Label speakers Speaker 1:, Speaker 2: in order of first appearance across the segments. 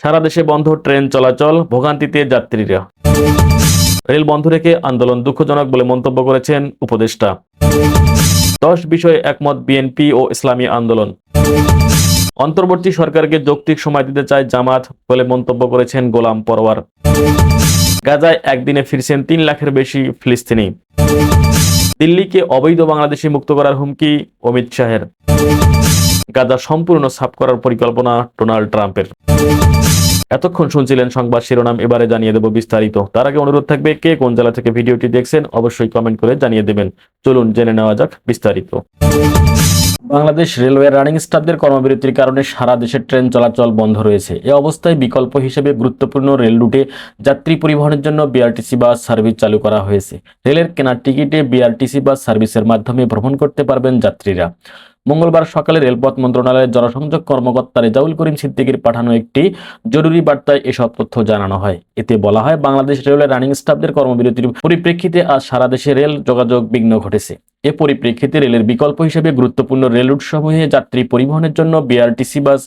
Speaker 1: সারা দেশে বন্ধ ট্রেন চলাচল, ভোগান্তিতে যাত্রীরা। রেল বন্ধ রেখে আন্দোলন দুঃখজনক বলে মন্তব্য করেছেন উপদেষ্টা। দশ বিষয়ে একমত বিএনপি ও ইসলামী আন্দোলন। অন্তর্বর্তী সরকারকে যৌক্তিক সময় দিতে চায় জামাত বলে মন্তব্য করেছেন গোলাম পরওয়ার গাজায় একদিনে ফিরছেন তিন লাখের বেশি ফিলিস্তিনি। দিল্লিকে অবৈধ বাংলাদেশি মুক্ত করার হুমকি অমিত শাহের। গাজা সম্পূর্ণ সাফ করার পরিকল্পনা ডোনাল্ড ট্রাম্পের। এতক্ষণ শুনছিলেন সংবাদ শিরোনাম, এবারে জানিয়ে দেব বিস্তারিত। তার আগে অনুরোধ থাকবে কে কোন জেলা থেকে ভিডিওটি দেখছেন, অবশ্যই কমেন্ট করে জানিয়ে দেবেন। চলুন জেনে নেওয়া যাক বিস্তারিত। বাংলাদেশ রেলওয়ে রানিং স্টাফদের কর্মবিরতির কারণে সারা দেশে ট্রেন চলাচল বন্ধ রয়েছে। এ অবস্থায় বিকল্প হিসেবে গুরুত্বপূর্ণ রেল রুটে যাত্রী পরিবহনের জন্য বিআরটিসি বাস সার্ভিস চালু করা হয়েছে। রেলের কেনার টিকিটে বিআরটিসি বাস সার্ভিসের মাধ্যমে ভ্রমণ করতে পারবেন যাত্রীরা। মঙ্গলবার সকালে রেলপথ মন্ত্রণালয়ের জনসংযোগ কর্মকর্তা রেজাউল করিম সিদ্দিকির পাঠানো একটি জরুরি বার্তায় এসব তথ্য জানানো হয়। এতে বলা হয়, বাংলাদেশ রেলের রানিং স্টাফদের কর্মবিরতির পরিপ্রেক্ষিতে আজ সারা দেশে রেল যোগাযোগ বিঘ্ন ঘটেছে। এ পরিপ্রেক্ষিতে রেলের বিকল্প হিসেবে গুরুত্বপূর্ণ রেল রুটসমূহে যাত্রী পরিবহনের জন্য বিআরটিসি বাস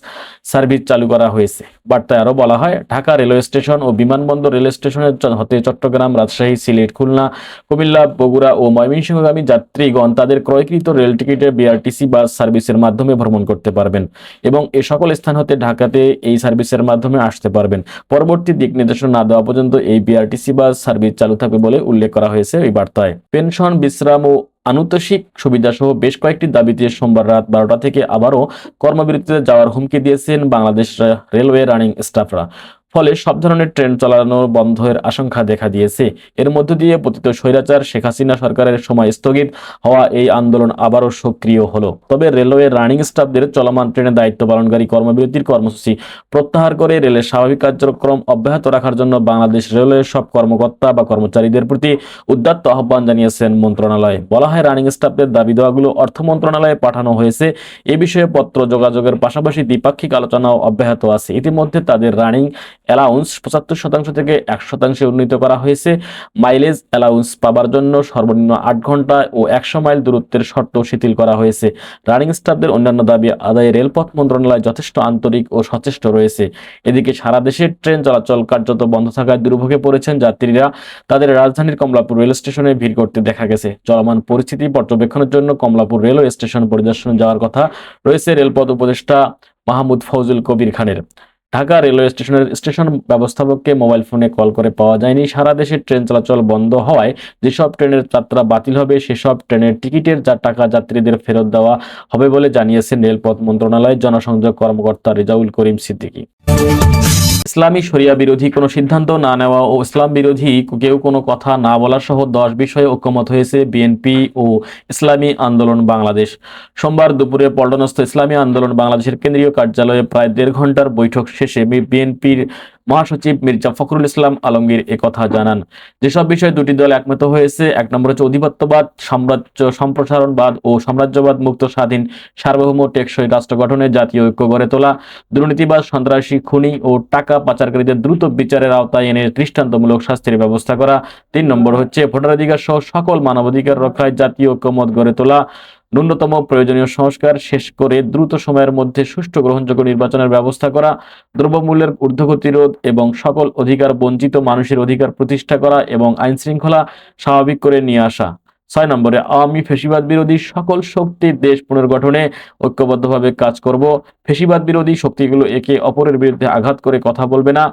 Speaker 1: সার্ভিস চালু করা হয়েছে। বার্তায় আরও বলা হয়, ঢাকা রেলওয়ে স্টেশন ও বিমানবন্দর রেল স্টেশনের হতে চট্টগ্রাম, রাজশাহী, সিলেট, খুলনা, কুমিল্লা, বগুড়া ও ময়মনসিংহগামী যাত্রীগণ তাদের ক্রয়কৃত রেল টিকিটে বিআরটিসি বাস সার্ভিসের মাধ্যমে ভ্রমণ করতে পারবেন এবং এ সকল স্থান হতে ঢাকাতে এই সার্ভিসের মাধ্যমে আসতে পারবেন। পরবর্তী দিক নির্দেশনা না দেওয়া পর্যন্ত এই বিআরটিসি বাস সার্ভিস চালু থাকবে বলে উল্লেখ করা হয়েছে এই বার্তায়। পেনশন, বিশ্রাম ও আনুতোষিক সুবিধাসহ বেশ কয়েকটি দাবিতে সোমবার রাত বারোটা থেকে আবারও কর্মবিরতিতে যাওয়ার হুমকি দিয়েছেন বাংলাদেশ রেলওয়ে রানিং স্টাফরা। ফলে সব ধরনের ট্রেন চালানো বন্ধের আশঙ্কা দেখা দিয়েছে। এর মধ্য দিয়ে পতিত স্বৈরাচার শেখ হাসিনা সরকারের সময় স্থগিত হওয়া এই আন্দোলন আবারও সক্রিয় হলো। তবে রেলওয়ে রানিং স্টাফদের চলমান ট্রেনের দায়িত্ব পালনকারী কর্মবিরতির কর্মসূচি প্রত্যাহার করে রেলের স্বাভাবিক কার্যক্রম অব্যাহত রাখার জন্য বাংলাদেশ রেলওয়ের সব কর্মকর্তা বা কর্মচারীদের প্রতি উদ্যাত্ত আহ্বান জানিয়েছেন মন্ত্রণালয়। বলা হয়, রানিং স্টাফদের দাবি দেওয়াগুলো অর্থ মন্ত্রণালয়ে পাঠানো হয়েছে। এ বিষয়ে পত্র যোগাযোগের পাশাপাশি দ্বিপাক্ষিক আলোচনাও অব্যাহত আছে। ইতিমধ্যে তাদের রানিং অ্যালাউন্স পঁচাত্তর শতাংশ থেকে এক শতাংশে উন্নীত করা হয়েছে। মাইলেজ অ্যালাউন্স পাবার জন্য সর্বনিম্ন আট ঘণ্টা ও একশো মাইল দূরত্বের শর্ত শিথিল করা হয়েছে। রানিং স্টাফদের অন্যান্য দাবি, আদায়ে রেলপথ মন্ত্রণালয় যথেষ্ট আন্তরিক ও সচেষ্ট রয়েছে। এদিকে সারা দেশে ট্রেন চলাচল কার্যত বন্ধ থাকায় দুর্ভোগে পড়েছেন যাত্রীরা। তাদের রাজধানীর কমলাপুর রেল স্টেশনে ভিড় করতে দেখা গেছে। চলমান পরিস্থিতি পর্যবেক্ষণের জন্য কমলাপুর রেলওয়ে স্টেশন পরিদর্শনে যাওয়ার কথা রয়েছে রেলপথ উপদেষ্টা মাহমুদ ফৌজুল কবির খানের। ঢাকা রেলওয়ে স্টেশনের, স্টেশন ব্যবস্থাপককে মোবাইল ফোনে কল করে পাওয়া যায়নি। সারা দেশে ট্রেন চলাচল বন্ধ হওয়ায় যেসব ট্রেনের যাত্রা বাতিল হবে, সেসব ট্রেনের টিকিটের যা টাকা যাত্রীদের ফেরত দেওয়া হবে বলে জানিয়েছেন রেলপথ মন্ত্রণালয়ের জনসংযোগ কর্মকর্তা রেজাউল করিম সিদ্দিকী। ইসলামী শরিয়া বিরোধী কোনো সিদ্ধান্ত না নেওয়া ও ইসলাম বিরোধী কেউ কোনো কথা না বলা সহ দশ বিষয়ে ঐক্যমত হয়েছে বিএনপি ও ইসলামী আন্দোলন বাংলাদেশ। সোমবার দুপুরে পল্টনস্থ ইসলামী আন্দোলন বাংলাদেশের কেন্দ্রীয় কার্যালয়ে প্রায় দেড় ঘণ্টার বৈঠক শেষে বিএনপির মহাসচিব মির্জা ফখরুল ইসলাম আলমগীর একথা জানান। যেসব বিষয়ে দুটি দল একমত হয়েছে, এক নম্বর হচ্ছে অধিপত্যবাদ, সাম্রাজ্য সম্প্রসারণবাদ ও সাম্রাজ্যবাদ মুক্ত স্বাধীন সার্বভৌম টেকসই রাষ্ট্র গঠনে জাতীয় ঐক্য গড়ে তোলা দুর্নীতিবাদ সন্ত্রাসী, খুনি ও টাকা পাচারকারীদের দ্রুত বিচারের আওতায় এনে দৃষ্টান্তমূলক শাস্তির ব্যবস্থা করা। তিন নম্বর হচ্ছে ভোটাধিকার সহ সকল মানবাধিকার রক্ষায় জাতীয় ঐক্যমত গড়ে তোলা। ন্যূনতম প্রয়োজনীয় সংস্কার শেষ করে দ্রুত সময়ের মধ্যে সুষ্ঠু গ্রহণযোগ্য নির্বাচনের ব্যবস্থা করা, দ্রব্যমূল্যের ঊর্ধ্বগতিরোধ এবং সকল অধিকার বঞ্চিত মানুষের অধিকার প্রতিষ্ঠা করা এবং আইন শৃঙ্খলা স্বাভাবিক করে নিয়ে আসা। ছয় নম্বরে আওয়ামী ফেসিবাদ বিরোধী সকল শক্তির দেশ পুনর্গঠনে ঐক্যবদ্ধভাবে কাজ করব। ফেসিবাদ বিরোধী শক্তিগুলো একে অপরের বিরুদ্ধে আঘাত করে কথা বলবে না।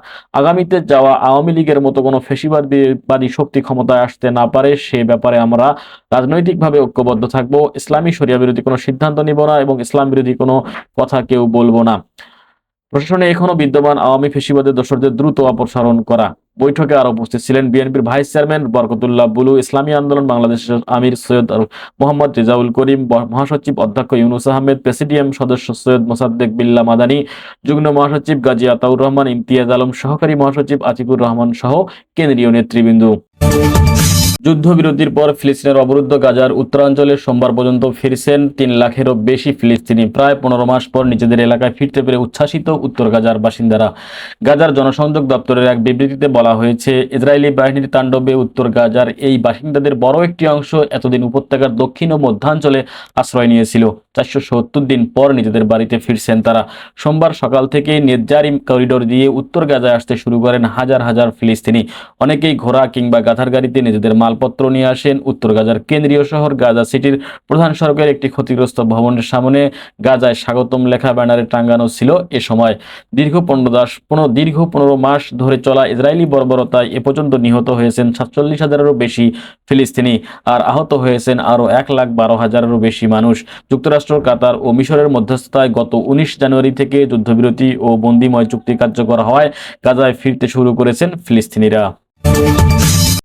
Speaker 1: আগামীতে যাওয়া আওয়ামী লীগের মতো কোনো ফেসিবাদ বাদী শক্তি ক্ষমতায় আসতে না পারে, সে ব্যাপারে আমরা রাজনৈতিকভাবে ঐক্যবদ্ধ থাকব। ইসলামী শরিয়া বিরোধী কোনো সিদ্ধান্ত নিব না এবং ইসলাম বিরোধী কোনো কথা কেউ বলব না। প্রশাসনে এখনও বিদ্যমান আওয়ামী ফেসিবাদের দোষরদের দ্রুত অপসারণ করা। বৈঠকে আরও উপস্থিত ছিলেন বিএনপির ভাইস চেয়ারম্যান বরকতুল্লাহ বুলু, ইসলামী আন্দোলন বাংলাদেশের আমির সৈয়দ মোহাম্মদ রেজাউল করিম মহাসচিব অধ্যক্ষ ইউনুস আহমেদ, প্রেসিডিয়াম সদস্য সৈয়দ মোসাদ্দেক বিল্লা মাদানী, যুগ্ম মহাসচিব গাজী আতাউর রহমান, ইমতিয়াজ আলম সহকারী মহাসচিব আতিকুর রহমান সহ কেন্দ্রীয় নেতৃবৃন্দ। যুদ্ধবিরতির পর ফিলিস্তিনের অবরুদ্ধ গাজার উত্তরাঞ্চলে সোমবার পর্যন্ত ফিরছেন তিন লাখেরও বেশি ফিলিস্তিনি। প্রায় পনেরো মাস পর নিজেদের এলাকায় ফিরতে পেরে উচ্ছ্বাসিত উত্তর গাজার বাসিন্দারা। গাজার জনসংযোগ দপ্তরের এক বিবৃতিতে বলা হয়েছে, ইসরায়েলি বাহিনীর তাণ্ডবে উত্তর গাজার এই বাসিন্দাদের বড় একটি অংশ এতদিন উপত্যকার দক্ষিণ ও মধ্যাঞ্চলে আশ্রয় নিয়েছিল। চারশো সত্তর দিন পর নিজেদের বাড়িতে ফিরছেন তারা। সোমবার সকাল থেকে নেজারিম করিডোর দিয়ে উত্তর গাজায় আসতে শুরু করেন হাজার হাজার ফিলিস্তিনি। অনেকেই ঘোড়া কিংবা গাধার গাড়িতে নিজেদের মালপত্র নিয়ে আসেন উত্তর গাজার কেন্দ্রীয় শহর গাজা সিটির প্রধান সড়কের একটি ক্ষতিগ্রস্ত ভবনের সামনে। গাজায় স্বাগতম লেখা ব্যানারে টাঙ্গানো ছিল এ সময়। দীর্ঘ পনেরো দাস পনেরো, দীর্ঘ পনেরো মাস ধরে চলা ইসরায়েলি বর্বরতায় এ পর্যন্ত নিহত হয়েছেন সাতচল্লিশ হাজারেরও বেশি ফিলিস্তিনি আর আহত হয়েছেন আরও এক লাখ বারো হাজারেরও বেশি মানুষ। যুক্তরাষ্ট্র, কাতার ও মিশরের মধ্যস্থতায় গত উনিশ জানুয়ারি থেকে যুদ্ধবিরতি ও বন্দিময় চুক্তি কার্যকর হওয়ায় গাজায় ফিরতে শুরু করেছেন ফিলিস্তিনিরা।